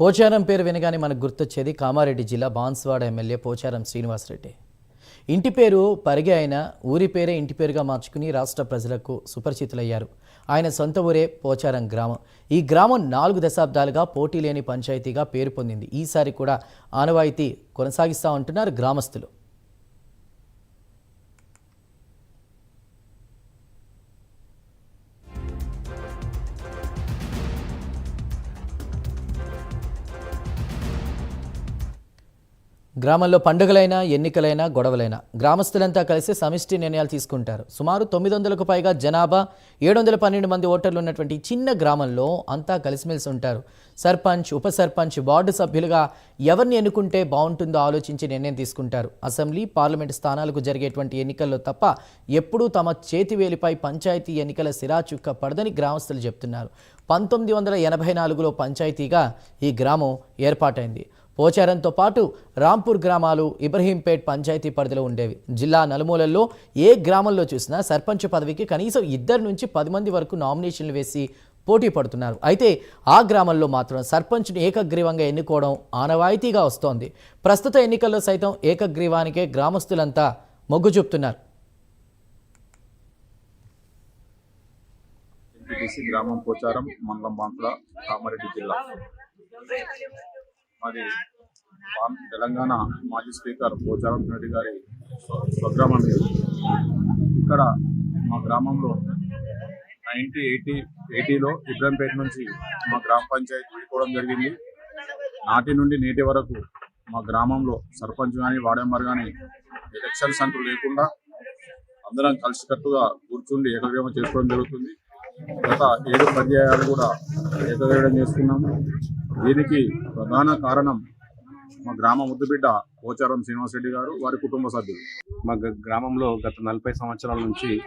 పోచారం పేరు వినగానే మనకు గుర్తొచ్చేది కామారెడ్డి జిల్లా బాన్స్వాడ ఎమ్మెల్యే పోచారం శ్రీనివాసరెడ్డి. ఇంటి పేరు పరిగే అయిన ఊరి పేరే ఇంటి పేరుగా మార్చుకుని రాష్ట్ర ప్రజలకు సుపరిచితులయ్యారు. ఆయన సొంత ఊరే పోచారం గ్రామం. ఈ గ్రామం నాలుగు దశాబ్దాలుగా పోటీ లేని పంచాయతీగా పేరు పొందింది. ఈసారి కూడా ఆనవాయితీ కొనసాగిస్తా ఉంటున్నారు గ్రామస్తులు. గ్రామంలో పండుగలైనా ఎన్నికలైనా గొడవలైనా గ్రామస్తులంతా కలిసి సమిష్టి నిర్ణయాలు తీసుకుంటారు. సుమారు తొమ్మిది వందలకు పైగా జనాభా ఏడు వందల పన్నెండు మంది ఓటర్లు ఉన్నటువంటి చిన్న గ్రామంలో అంతా కలిసిమెలిసి ఉంటారు. సర్పంచ్ ఉప సర్పంచ్ వార్డు సభ్యులుగా ఎవరిని ఎన్నుకుంటే బాగుంటుందో ఆలోచించి నిర్ణయం తీసుకుంటారు. అసెంబ్లీ పార్లమెంట్ స్థానాలకు జరిగేటువంటి ఎన్నికల్లో తప్ప ఎప్పుడూ తమ చేతివేలిపై పంచాయతీ ఎన్నికల సిరాచుక్క పడదని గ్రామస్తులు చెప్తున్నారు. పంతొమ్మిది వందల ఎనభై నాలుగులో పంచాయతీగా ఈ గ్రామం ఏర్పాటైంది. పోచారంతో పాటు రాంపూర్ గ్రామాలు ఇబ్రహీంపేట్ పంచాయతీ పరిధిలో ఉండేవి. జిల్లా నలుమూలల్లో ఏ గ్రామంలో చూసినా సర్పంచ్ పదవికి కనీసం ఇద్దరు నుంచి పది మంది వరకు నామినేషన్లు వేసి పోటీ పడుతున్నారు. అయితే ఆ గ్రామంలో మాత్రం సర్పంచ్ను ఏకగ్రీవంగా ఎన్నుకోవడం ఆనవాయితీగా వస్తోంది. ప్రస్తుత ఎన్నికల్లో సైతం ఏకగ్రీవానికే గ్రామస్తులంతా మొగ్గు చూపుతున్నారు. గ్రామం పోచారం మండలం బాంకుల కామారెడ్డి జిల్లా. మాది తెలంగాణ మాజీ స్పీకర్ పోచారం రెడ్డి గారి స్వగ్రామం ఇక్కడ మా గ్రామంలో నైన్టీ ఎయిటీ ఎయిటీలో ఇబ్రహంపేట నుంచి మా గ్రామ పంచాయతీ విడిపోవడం జరిగింది. నాటి నుండి నేటి వరకు మా గ్రామంలో సర్పంచ్ కానీ వార్డు మెంబర్ కానీ ఎలక్షన్స్ అంటూ లేకుండా అందరం కలిసికట్టుగా కూర్చుండి ఏకగ్రీవం చేసుకోవడం జరుగుతుంది. గత ఏడు పర్యాయాలు కూడా ఏకగ్రీవం చేసుకున్నాము. దీనికి ప్రధాన కారణం మా గ్రామ ముద్దుబిడ్డ పోచారం శ్రీనివాసరెడ్డి గారు వారి కుటుంబ సభ్యులు. మా గ- గ్రామంలో గత నలభై సంవత్సరాల నుంచి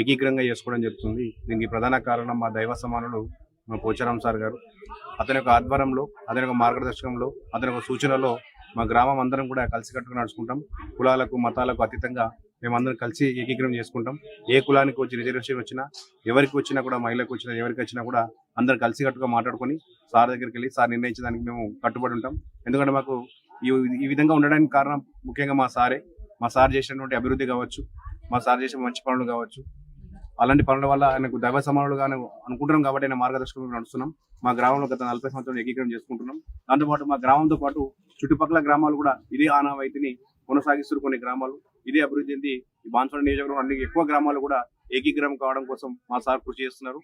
ఏకీకరంగా చేసుకోవడం జరుగుతుంది. దీనికి ప్రధాన కారణం మా దైవ సమానులు మా పోచారం సార్ గారు. అతని యొక్క ఆధ్వర్యంలో అతని యొక్క మార్గదర్శకంలో అతని యొక్క సూచనలో మా గ్రామం అందరం కూడా కలిసికట్టుగా నడుచుకుంటాం. కులాలకు మతాలకు అతీతంగా మేమందరం కలిసి ఏకీకరణ చేసుకుంటాం. ఏ కులానికి వచ్చి రిజర్వేషన్ వచ్చినా ఎవరికి వచ్చినా కూడా మహిళకు వచ్చినా ఎవరికి వచ్చినా కూడా అందరం కలిసికట్టుగా మాట్లాడుకొని సార్ దగ్గరికి వెళ్ళి సార్ నిర్ణయించడానికి మేము కట్టుబడి ఉంటాం. ఎందుకంటే మాకు ఈ ఈ విధంగా ఉండడానికి కారణం ముఖ్యంగా మా సారే. మా సార్ చేసినటువంటి అభివృద్ధి కావచ్చు మా సార్ చేసిన మంచి పనులు కావచ్చు. అలాంటి పనుల వల్ల ఆయనకు దైవ సమానులుగా అనుకుంటున్నాం కాబట్టి ఆయన మార్గదర్శకంలో నడుస్తున్నాం. మా గ్రామంలో గత నలభై సంవత్సరాలు ఏకీకరణ చేసుకుంటున్నాం. దాంతోపాటు మా గ్రామంతో పాటు చుట్టుపక్కల గ్రామాలు కూడా ఇదే ఆనవాయితీని కొనసాగిస్తున్నారు కొన్ని గ్రామాలు. ఇదే అభివృద్ధి చెంది ఈ బాన్సువాడ నియోజకవర్గం అన్ని ఎక్కువ గ్రామాలు కూడా ఏకీకరం కావడం కోసం మా సార్ కృషి చేస్తున్నారు.